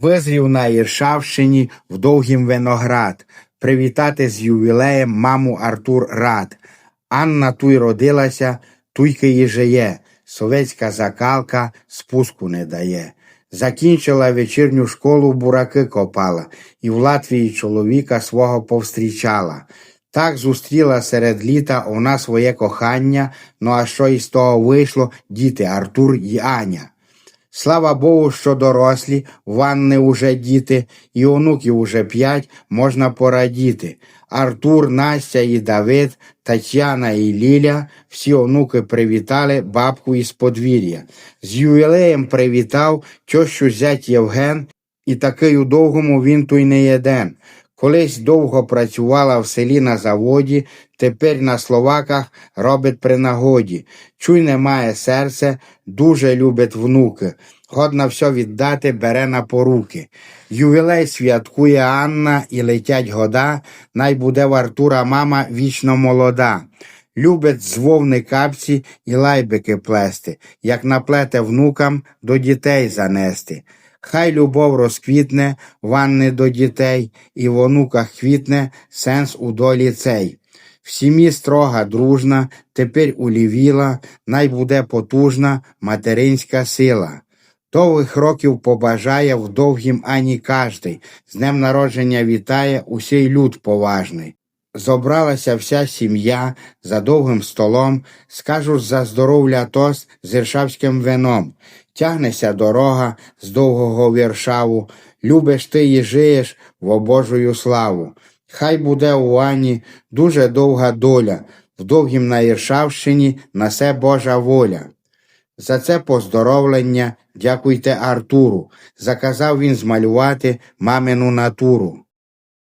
Визрів на Іршавщині в довгім виноград, привітати з ювілеєм маму Артур рад. Анна туй родилася, туйки її жиє, совєтська закалка спуску не дає. Закінчила вечірню школу, бураки копала, і в Латвії чоловіка свого повстрічала. Так зустріла серед літа вона своє кохання, ну а що із того вийшло, діти Артур і Аня. Слава Богу, що дорослі, ванни уже діти, і онуків уже п'ять, можна порадіти. Артур, Настя і Давид, Тетяна і Ліля, всі онуки привітали бабку із подвір'я. З ювілеєм привітав тьощу зять Євген, і такий у довгому він туй не єден. Колись довго працювала в селі на заводі, тепер на Словаках робить при нагоді. Чуй не має серце, дуже любить внуки. Годна все віддати, бере на поруки. Ювілей святкує Анна і летять года, най буде в Артура мама вічно молода. Любить з вовни капці і лайбики плести, як наплете внукам до дітей занести. Хай любов розквітне, ванни до дітей, і в онуках квітне сенс у долі цей. В сім'ї строга дружна, тепер улівіла, най буде потужна материнська сила. Довгих років побажає в довгім ані каждий, з днем народження вітає усій люд поважний. Зобралася вся сім'я за довгим столом, скажу за здоров'я тост з іршавським вином. Тягнеся дорога з довгого віршаву, любиш ти і жиєш в обожую славу. Хай буде у Ані дуже довга доля, в довгім на Іршавщині насе Божа воля. За це поздоровлення дякуйте Артуру. Заказав він змалювати мамину натуру.